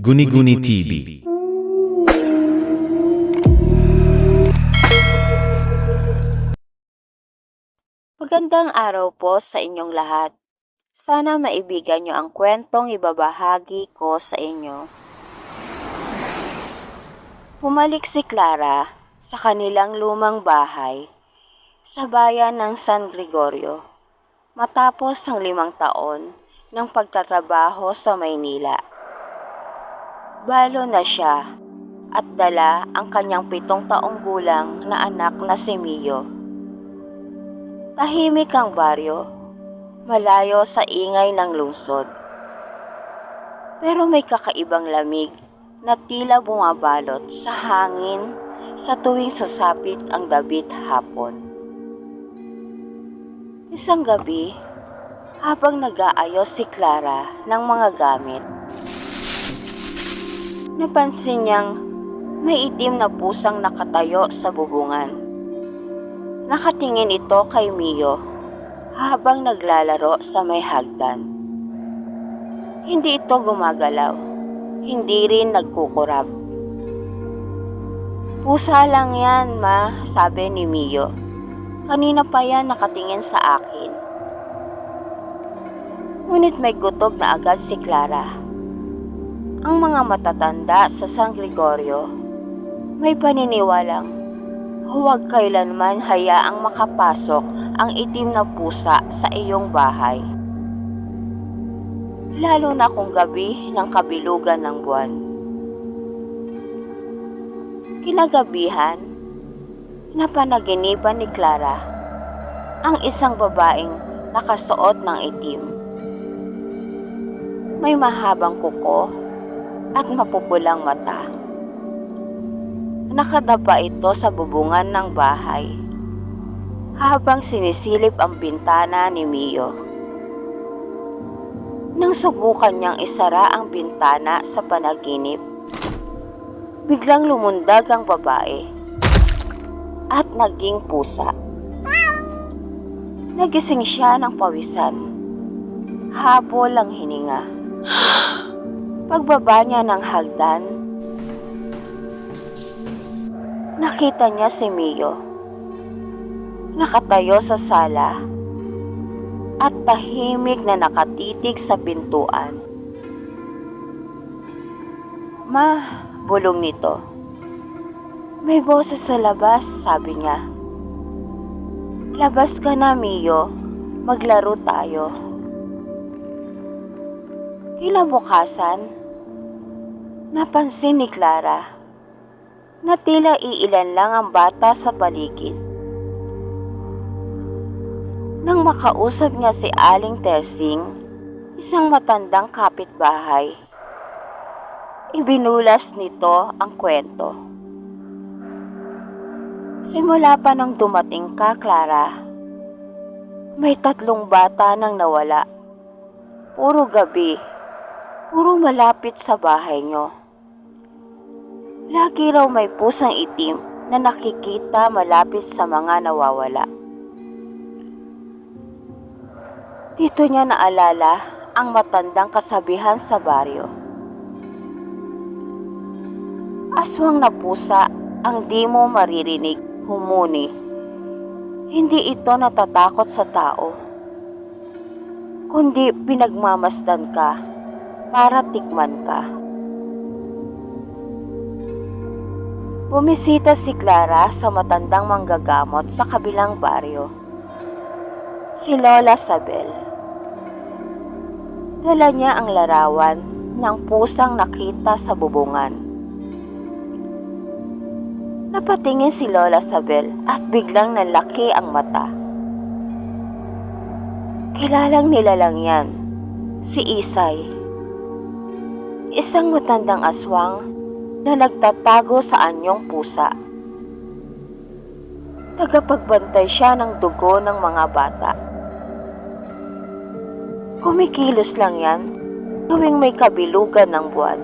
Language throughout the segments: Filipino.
Guni-Guni TV. Magandang araw po sa inyong lahat. Sana maibigan nyo ang kwentong ibabahagi ko sa inyo. Bumalik si Clara sa kanilang lumang bahay sa bayan ng San Gregorio matapos ang limang taon ng pagtatrabaho sa Maynila. Balo na siya at dala ang kanyang pitong taong gulang na anak na si Mio. Tahimik ang baryo, malayo sa ingay ng lungsod. Pero may kakaibang lamig na tila bumabalot sa hangin sa tuwing sasapit ang dabit hapon. Isang gabi, habang nag-aayos si Clara ng mga gamit, napansin niyang may itim na pusang nakatayo sa bubungan. Nakatingin ito kay Mio habang naglalaro sa may hagdan. Hindi ito gumagalaw, hindi rin nagkukurap. Pusa lang yan, ma, sabi ni Mio. Kanina pa yan nakatingin sa akin. Ngunit may gutob na agad si Clara. Ang mga matatanda sa San Gregorio may paniniwalang huwag kailanman hayaang makapasok ang itim na pusa sa iyong bahay. Lalo na kung gabi ng kabilugan ng buwan. Kinagabihan, napanaginipan ni Clara ang isang babaeng nakasuot ng itim. May mahabang kuko at mapupulang mata. Nakadapa ito sa bubungan ng bahay habang sinisilip ang bintana ni Mio. Nang subukan niyang isara ang bintana sa panaginip, biglang lumundag ang babae at naging pusa. Nagising siya ng pawisan. Habol ang hininga. Pagbaba niya ng hagdan, Nakita niya si Mio. Nakatayo sa sala at tahimik na nakatitig sa pintuan. Ma, bulong nito. May boses sa labas, sabi niya. Labas ka na, Mio. Maglaro tayo. Kinabukasan, napansin ni Clara na tila iilan lang ang bata sa paligid. Nang makausap niya si Aling Tersing, isang matandang kapitbahay, ibinulas nito ang kwento. Simula pa nang dumating ka, Clara, may tatlong bata nang nawala. Puro gabi, puro malapit sa bahay niyo. Lagi raw may pusang itim na nakikita malapit sa mga nawawala. Dito niya naalala ang matandang kasabihan sa baryo. Aswang na pusa ang di mo maririnig humuni. Hindi ito natatakot sa tao, kundi pinagmamasdan ka para tikman ka. Bumisita si Clara sa matandang manggagamot sa kabilang baryo. Si Lola Sabel. Dala niya ang larawan ng pusang nakita sa bubungan. Napatingin si Lola Sabel at biglang nalaki ang mata. Kilalang nilalang yan, si Isay. Isang matandang aswang na nagtatago sa anyong pusa. Tagapagbantay siya ng dugo ng mga bata. Kumikilos lang yan tuwing may kabilugan ng buwan.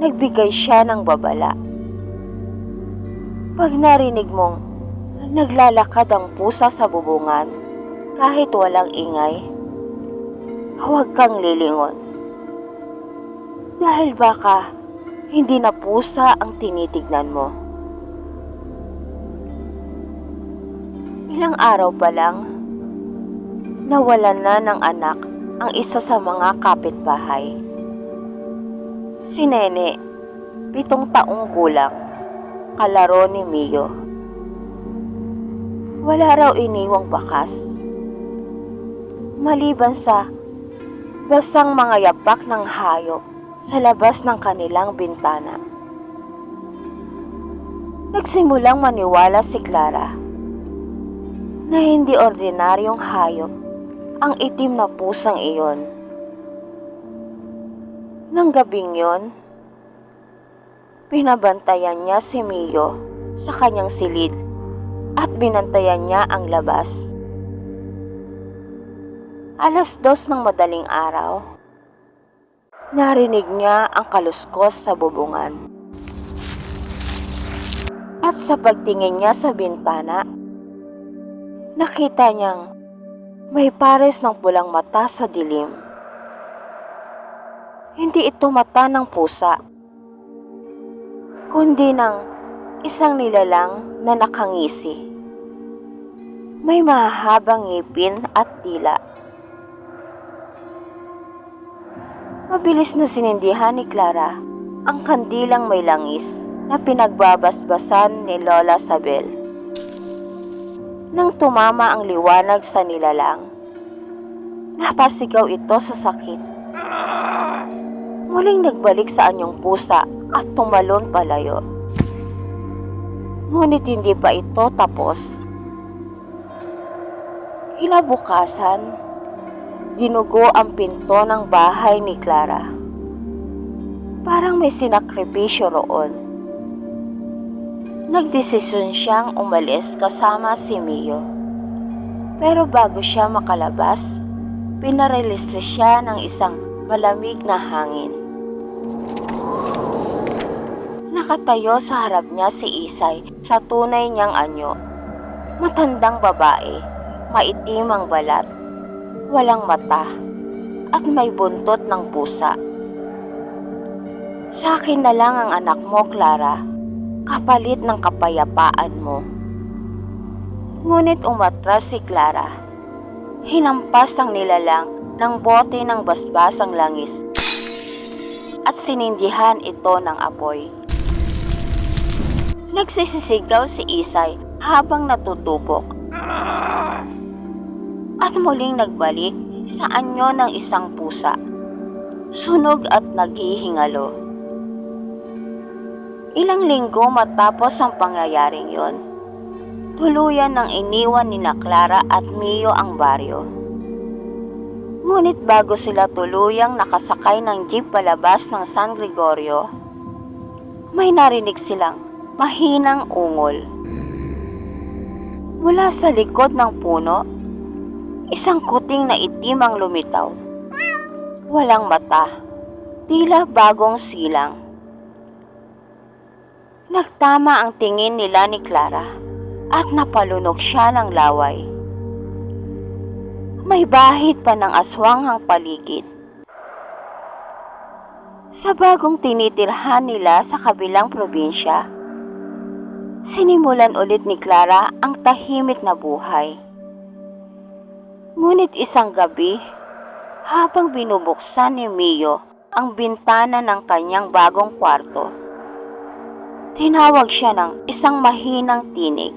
Nagbigay siya ng babala. Pag narinig mong naglalakad ang pusa sa bubungan kahit walang ingay, huwag kang lilingon Dahil baka hindi na pusa ang tinitignan mo. Ilang araw pa lang, nawalan na ng anak ang isa sa mga kapitbahay. Si Nene, pitong taong gulang, kalaro ni Mio. Wala raw iniwang bakas. Maliban sa basang mga yapak ng hayop sa labas ng kanilang bintana. Nagsimulang maniwala si Clara na hindi ordinaryong hayop ang itim na pusang iyon. Nang gabing yon, pinabantayan niya si Mio sa kanyang silid at binantayan niya ang labas. Alas dos ng madaling araw, narinig niya ang kaluskos sa bubungan. At sa pagtingin niya sa bintana, nakita niyang may pares ng pulang mata sa dilim. Hindi ito mata ng pusa, kundi ng isang nilalang na nakangisi. May mahahabang ngipin at dila. Mabilis na sinindihan ni Clara ang kandilang may langis na pinagbabasbasan ni Lola Sabel. Nang tumama ang liwanag sa nilalang, napasigaw ito sa sakit. Muling nagbalik sa anyong pusa at tumalon palayo. Ngunit hindi pa ito tapos. Kinabukasan, dinugo ang pinto ng bahay ni Clara. Parang may sinakripisyo roon. Nagdesisyon siyang umalis kasama si Mio. Pero bago siya makalabas, pinareliste siya ng isang malamig na hangin. Nakatayo sa harap niya si Isay sa tunay niyang anyo. Matandang babae, maitim ang balat, walang mata, at may buntot ng pusa. Sa akin na lang ang anak mo, Clara, kapalit ng kapayapaan mo. Ngunit umatras si Clara. Hinampas ang nilalang ng bote ng basbasang langis at sinindihan ito ng apoy. Nagsisisigaw si Isay habang natutupok at muling nagbalik sa anyo ng isang pusa. Sunog at naghihingalo. Ilang linggo matapos ang pangyayaring yon, tuluyan ng iniwan ni Clara at Mio ang baryo. Ngunit bago sila tuluyang nakasakay ng jeep palabas ng San Gregorio, may narinig silang mahinang ungol. Mula sa likod ng puno, isang kuting na itim ang lumitaw. Walang mata, tila bagong silang. Nagtama ang tingin nila ni Clara at napalunok siya ng laway. May bahid pa ng aswang ang paligid. Sa bagong tinitirhan nila sa kabilang probinsya, sinimulan ulit ni Clara ang tahimik na buhay. Ngunit isang gabi, habang binubuksan ni Mio ang bintana ng kanyang bagong kwarto, tinawag siya ng isang mahinang tinig.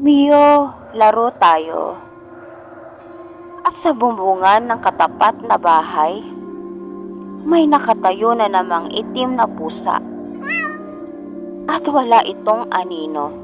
Mio, laro tayo. At sa bumbungan ng katapat na bahay, may nakatayo na namang itim na pusa. At wala itong anino.